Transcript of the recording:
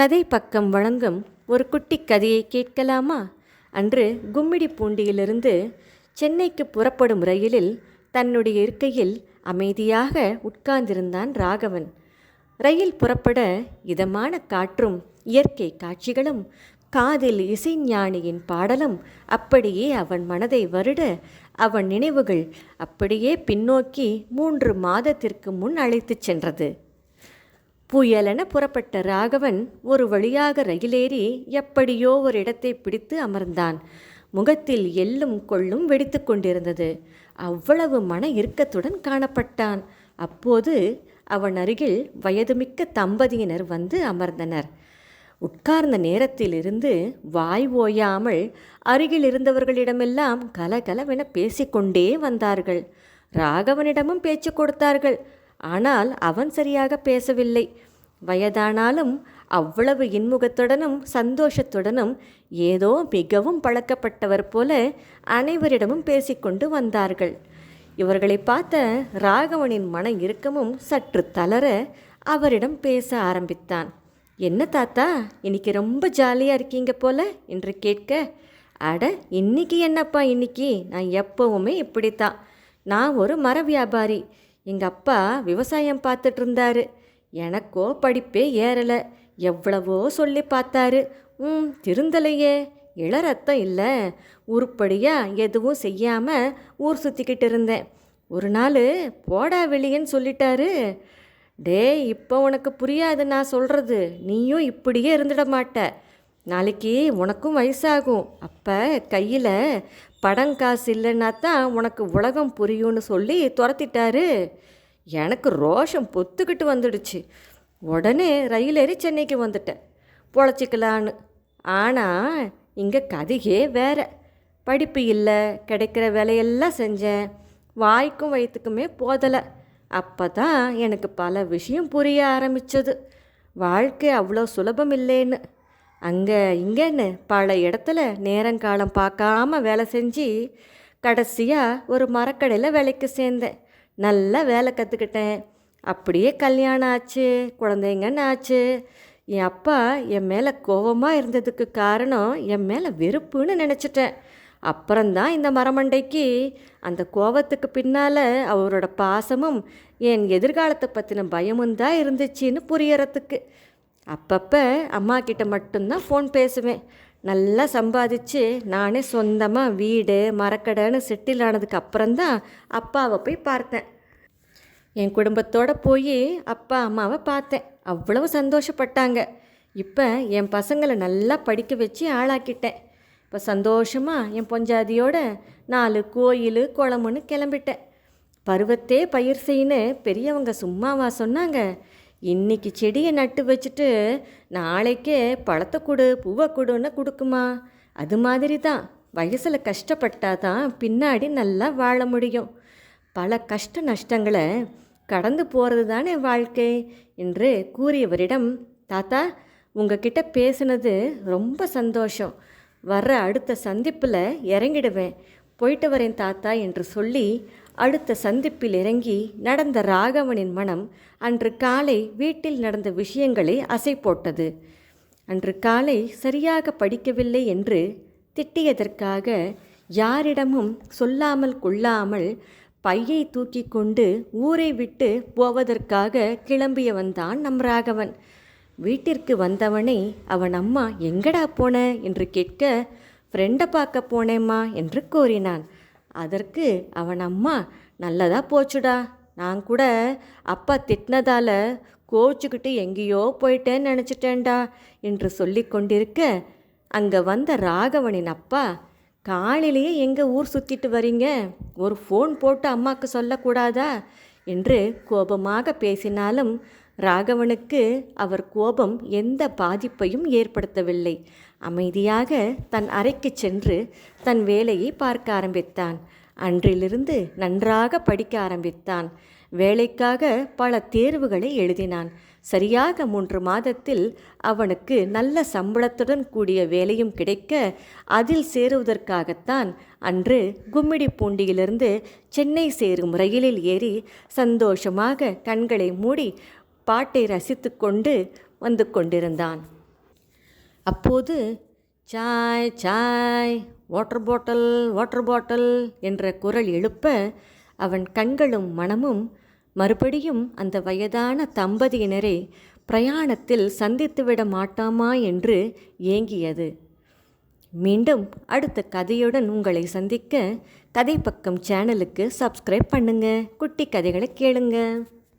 கதை பக்கம் வழங்கும் ஒரு குட்டி கதையை கேட்கலாமா? அன்று கும்மிடி பூண்டியிலிருந்து சென்னைக்கு புறப்படும் ரயிலில் தன்னுடைய இருக்கையில் அமைதியாக உட்கார்ந்திருந்தான் ராகவன். ரயில் புறப்பட இதமான காற்றும் இயற்கை காட்சிகளும் காதில் இசைஞானியின் பாடலும் அப்படியே அவன் மனதை வருட அவன் நினைவுகள் அப்படியே பின்னோக்கி மூன்று மாதத்திற்கு முன் அழைத்துச் சென்றது. புயலென புறப்பட்ட ராகவன் ஒரு வழியாக ரயிலேறி எப்படியோ ஒரு இடத்தை பிடித்து அமர்ந்தான். முகத்தில் எள்ளும் கொள்ளும் வெடித்து கொண்டிருந்தது. அவ்வளவு மன இறுக்கத்துடன் காணப்பட்டான். அப்போது அவன் அருகில் வயதுமிக்க தம்பதியினர் வந்து அமர்ந்தனர். உட்கார்ந்த நேரத்திலிருந்து வாய் ஓயாமல் அருகில் இருந்தவர்களிடமெல்லாம் கலகலவென பேசிக்கொண்டே வந்தார்கள். ராகவனிடமும் பேச்சு கொடுத்தார்கள். ஆனால் அவன் சரியாக பேசவில்லை. வயதானாலும் அவ்வளவு இன்முகத்துடனும் சந்தோஷத்துடனும் ஏதோ மிகவும் பழக்கப்பட்டவர் போல அனைவரிடமும் பேசிக்கொண்டு வந்தார்கள். இவர்களை பார்த்த ராகவனின் மன இறுக்கமும் சற்று தளர அவரிடம் பேச ஆரம்பித்தான். என்ன தாத்தா இன்னைக்கு ரொம்ப ஜாலியாக இருக்கீங்க போல? என்று கேட்க அட இன்னைக்கு என்னப்பா இன்னைக்கு? நான் எப்பவுமே இப்படித்தான். நான் ஒரு மர வியாபாரி. எங்கள் அப்பா விவசாயம் பார்த்துட்டு இருந்தாரு எனக்கோ படிப்பே ஏறலை. எவ்வளவோ சொல்லி பார்த்தாரு. ம் திருந்தலையே. இளரத்தம் இல்லை. உருப்படியாக எதுவும் செய்யாமல் ஊர் சுற்றிக்கிட்டு இருந்தேன். ஒரு நாள் போடா வெளியேன்னு சொல்லிட்டாரு. டேய் இப்போ உனக்கு புரியாது நான் சொல்கிறது நீயும் இப்படியே இருந்துட மாட்ட. நாளைக்கு உனக்கும் வயசாகும். அப்போ கையில் படம் காசு இல்லைன்னா தான் உனக்கு உலகம் புரியும்னு சொல்லி துரத்திட்டாரு. எனக்கு ரோஷம் பொத்துக்கிட்டு வந்துடுச்சு. உடனே ரயில் ஏறி சென்னைக்கு வந்துட்டேன். பொழைச்சிக்கலான்னு. ஆனால் இங்கே கதையே வேற. படிப்பு இல்லை கிடைக்கிற வேலையெல்லாம் செஞ்சேன். வாய்க்கும் வயிற்றுக்குமே போதலை. அப்போ தான் எனக்கு பல விஷயம் புரிய ஆரம்பித்தது வாழ்க்கை அவ்வளோ சுலபம் இல்லைன்னு. அங்கே இங்கேன்னு பல இடத்துல நேரங்காலம் பார்க்காம வேலை செஞ்சு கடைசியாக ஒரு மரக்கடையில் வேலைக்கு சேர்ந்தேன். நல்லா வேலை கற்றுக்கிட்டேன் அப்படியே கல்யாணம் ஆச்சு குழந்தைங்கன்னு ஆச்சு. என் அப்பா என் மேலே கோபமாக இருந்ததுக்கு காரணம் என் மேலே வெறுப்புன்னு நினச்சிட்டேன். அப்புறம்தான் இந்த மரமண்டைக்கு அந்த கோபத்துக்கு பின்னால் அவரோட பாசமும் என் எதிர்காலத்தை பற்றின பயமும் தான் இருந்துச்சுன்னு புரியறதுக்கு. அப்பப்போ அம்மா கிட்ட மட்டும்தான் ஃபோன் பேசுவேன். நல்லா சம்பாதிச்சு நானே சொந்தமாக வீடு மரக்கடைன்னு செட்டில் ஆனதுக்கு அப்புறம்தான் அப்பாவை போய் பார்த்தேன். என் குடும்பத்தோடு போய் அப்பா அம்மாவை பார்த்தேன். அவ்வளவு சந்தோஷப்பட்டாங்க. இப்போ என் பசங்களை நல்லா படிக்க வச்சு ஆளாக்கிட்டேன். இப்போ சந்தோஷமாக என் பொஞ்சாதியோட நாலு கோயில் குளமுன்னு கிளம்பிட்டேன். பருவத்தே பயிர் செய்யின்னு பெரியவங்க சும்மாவா சொன்னாங்க. இன்னைக்கு செடியை நட்டு வச்சுட்டு நாளைக்கே பழத்தை கொடு பூவை கொடுன்னு கொடுக்குமா? அது மாதிரி தான் வயசில் கஷ்டப்பட்டால் தான் பின்னாடி நல்லா வாழ முடியும். பல கஷ்ட நஷ்டங்களை கடந்து போகிறது தானே வாழ்க்கை என்று கூறியவரிடம் தாத்தா உங்ககிட்ட பேசுனது ரொம்ப சந்தோஷம். வர்ற அடுத்த சந்திப்பில் இறங்கிடுவேன். போயிட்டு வரேன் தாத்தா என்று சொல்லி அடுத்த சந்திப்பில் இறங்கி நடந்த ராகவனின் மனம் அன்று காலை வீட்டில் நடந்த விஷயங்களை அசை போட்டது. அன்று காலை சரியாக படிக்கவில்லை என்று திட்டியதற்காக யாரிடமும் சொல்லாமல் கொள்ளாமல் பையை தூக்கி கொண்டு ஊரை விட்டு போவதற்காக கிளம்பியவன்தான் நம் ராகவன். வீட்டிற்கு வந்தவனை அவன் அம்மா எங்கடா போன? என்று கேட்க ஃப்ரெண்டை பார்க்க போனேம்மா என்று கூறினான். அதற்கு அவன் அம்மா நல்லதாக போச்சுடா. நான் கூட அப்பா திட்டினதால கோச்சுக்கிட்டு எங்கேயோ போயிட்டேன்னு நினச்சிட்டேன்டா என்று சொல்லி கொண்டிருக்க அங்கே வந்த ராகவனின் அப்பா காலையிலேயே எங்கள் ஊர் சுற்றிட்டு வரீங்க? ஒரு ஃபோன் போட்டு அம்மாவுக்கு சொல்லக்கூடாதா? என்று கோபமாக பேசினாலும் ராகவனுக்கு அவர் கோபம் எந்த பாதிப்பையும் ஏற்படுத்தவில்லை. அமைதியாக தன் அறைக்கு சென்று தன் வேலையை பார்க்க ஆரம்பித்தான். அன்றிலிருந்து நன்றாக படிக்க ஆரம்பித்தான். வேலைக்காக பல தேர்வுகளை எழுதினான். சரியாக மூன்று மாதத்தில் அவனுக்கு நல்ல சம்பளத்துடன் கூடிய வேலையும் கிடைக்க அதில் சேருவதற்காகத்தான் அன்று கும்மிடி பூண்டியிலிருந்து சென்னை சேரும் ரயிலில் ஏறி சந்தோஷமாக கண்களை மூடி பாட்டை ரசித்து கொண்டு வந்து கொண்டிருந்தான். அப்போது chai chai water bottle water bottle என்ற குரல் எழுப்ப அவன் கண்களும் மனமும் மறுபடியும் அந்த வயதான தம்பதியினரை பிரயாணத்தில் சந்தித்துவிட மாட்டாமா என்று ஏங்கியது. மீண்டும் அடுத்த கதையுடன் உங்களை சந்திக்க கதை பக்கம் சேனலுக்கு சப்ஸ்கிரைப் பண்ணுங்கள் குட்டி கதைகளை கேளுங்கள்